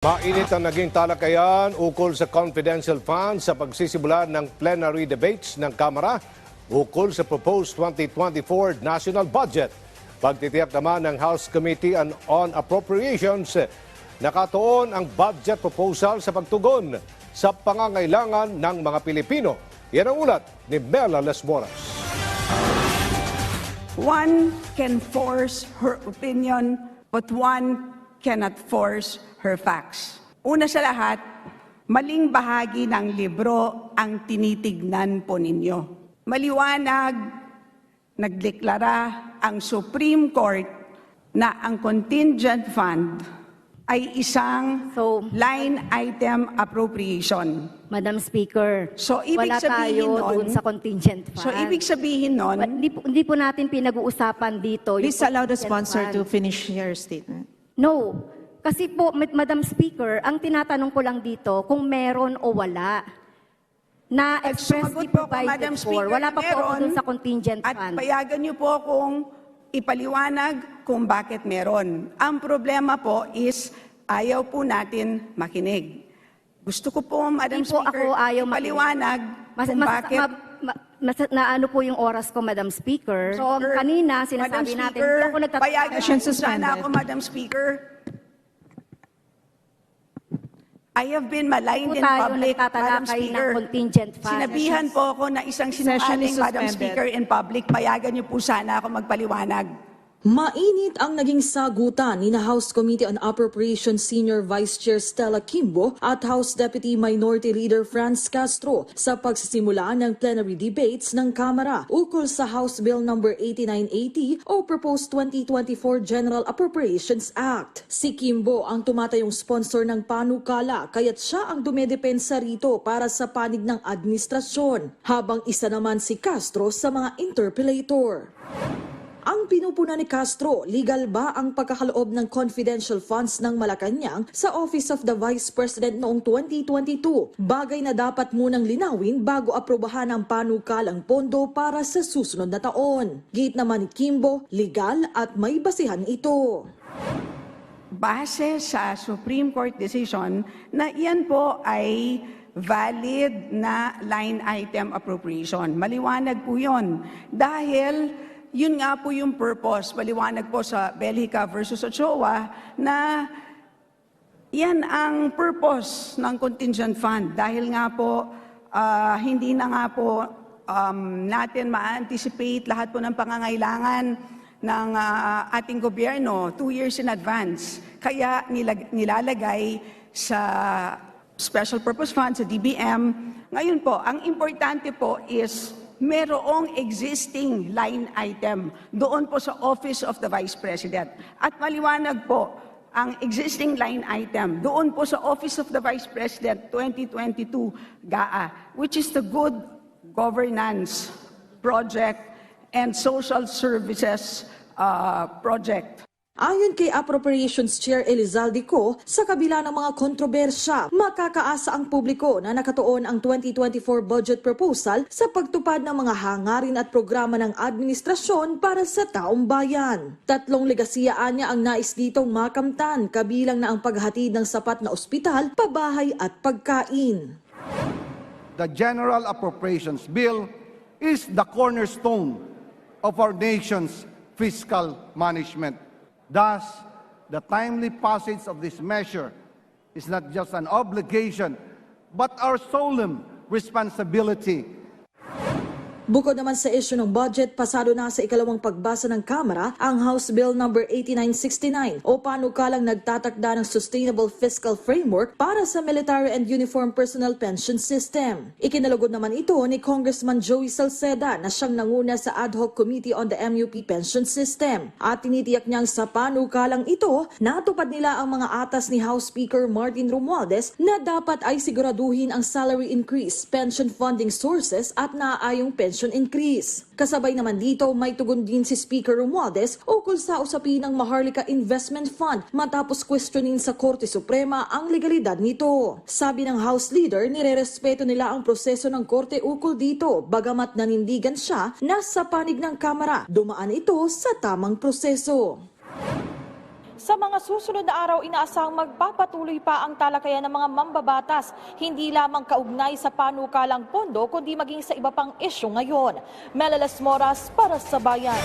Mainit ang naging talakayan ukol sa confidential funds sa pagsisimula ng plenary debates ng Kamara ukol sa proposed 2024 national budget. Pagtitiyak naman ng House Committee on, on Appropriations, nakatuon ang budget proposal sa pagtugon sa pangangailangan ng mga Pilipino. Yan ang ulat ni Bella Lesboras. One can force her opinion, but one cannot force her facts. Una sa lahat, maling bahagi ng libro ang tinitignan po ninyo. Maliwanag, nagdeklara ang Supreme Court na ang contingent fund ay isang So- line item appropriation. Madam Speaker, So, ibig wala sabihin tayo nun- doon sa contingent fund. So, ibig sabihin nun, But Hindi po, hindi po natin pinag-uusapan dito. yung Please allow the sponsor fund. to finish your statement. No. Kasi po, Mad- Madam Speaker, ang tinatanong ko lang dito kung meron o wala na expressly Sumagot po provided Madam for. Speaker, Wala pa po ako meron. dun sa contingent At fund. payagan niyo po kung ipaliwanag kung bakit meron. Ang problema po is ayaw po natin makinig. Gusto ko po, Madam Hindi po Speaker, ako ayaw makinig. ipaliwanag Mas, kung mas, bakit... ma, mas- na ano po yung oras ko, Madam Speaker. So, Speaker, kanina, Madam sinasabi natin, Speaker, hindi ako nagtatanong. payagan Session niyo sana ako, Madam Speaker. I have been maligned in tayo public, Madam nagtatalakay ng Speaker. contingent fund. Sinabihan po ako na isang Session is sinungaling, Madam suspended. Speaker, in public. Payagan niyo po sana ako magpaliwanag. Mainit ang naging sagutan ni na House Committee on Appropriations Senior Vice Chair Stella Kimbo at House Deputy Minority Leader Franz Castro sa pagsisimula ng plenary debates ng Kamara ukol sa House Bill No. 8980 o Proposed 2024 General Appropriations Act. Si Kimbo ang tumatayong sponsor ng panukala kaya't siya ang dumedepensa rito para sa panig ng administrasyon habang isa naman si Castro sa mga interpellator. Ang pinupuna ni Castro, legal ba ang pagkakaloob ng confidential funds ng Malacanang sa Office of the Vice President noong 2022? Bagay na dapat munang linawin bago aprobahan ang panukalang pondo para sa susunod na taon. Gate naman ni Kimbo, legal at may basihan ito. base sa Supreme Court decision na iyan po ay valid na line item appropriation. Maliwanag po yun. Dahil yun nga po yung purpose, maliwanag po sa Belgica versus Ochoa, na yan ang purpose ng contingent fund. Dahil nga po, ah, hindi na nga po um, natin ma-anticipate lahat po ng pangangailangan ng ah, ating gobyerno two years in advance. Kaya nilag- nilalagay sa Special Purpose Fund, sa DBM. Ngayon po, ang importante po is merong existing line item doon po sa Office of the Vice President. At maliwanag po, ang existing line item doon po sa Office of the Vice President 2022 GAA, which is the Good Governance Project and Social Services uh, Project. Ayon kay Appropriations Chair Elizalde Co, sa kabila ng mga kontrobersya, makakaasa ang publiko na nakatuon ang 2024 budget proposal sa pagtupad ng mga hangarin at programa ng administrasyon para sa taong bayan. Tatlong legasiyaan niya ang nais ditong makamtan, kabilang na ang paghatid ng sapat na ospital, pabahay at pagkain. the General Appropriations Bill is the cornerstone of our nation's fiscal management. Thus, the timely passage of this measure is not just an obligation, but our solemn responsibility Bukod naman sa isyu ng budget, pasado na sa ikalawang pagbasa ng Kamara ang House Bill No. 8969 o panukalang nagtatakda ng Sustainable Fiscal Framework para sa Military and Uniform Personnel Pension System. Ikinalugod naman ito ni Congressman Joey Salceda na siyang nanguna sa Ad Hoc Committee on the MUP Pension System. At tinitiyak niyang sa panukalang ito, natupad nila ang mga atas ni House Speaker Martin Romualdez na dapat ay siguraduhin ang salary increase, pension funding sources at naaayong pension increase. Kasabay naman dito, may tugon din si Speaker Romualdez ukol sa usapin ng Maharlika Investment Fund matapos questionin sa Korte Suprema ang legalidad nito. Sabi ng House Leader, nirerespeto nila ang proseso ng Korte ukol dito bagamat nanindigan siya na sa panig ng Kamara, dumaan ito sa tamang proseso. Sa mga susunod na araw, inaasahang magpapatuloy pa ang talakayan ng mga mambabatas, hindi lamang kaugnay sa panukalang pondo, kundi maging sa iba pang isyu ngayon. Melalas Moras para sa Bayan.